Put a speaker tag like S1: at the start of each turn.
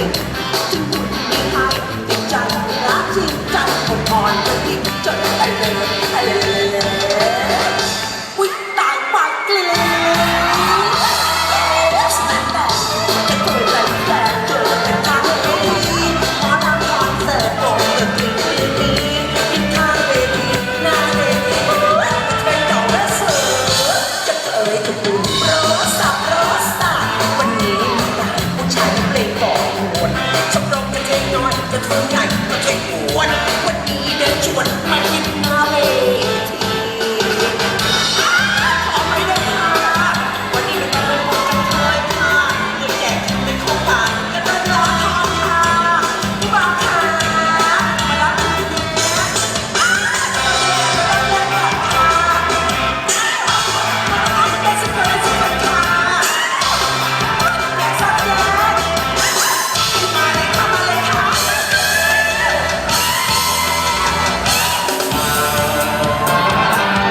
S1: จริงจรักจริงจอ่อนจะทิ้งจนไปเลย the night, I take one.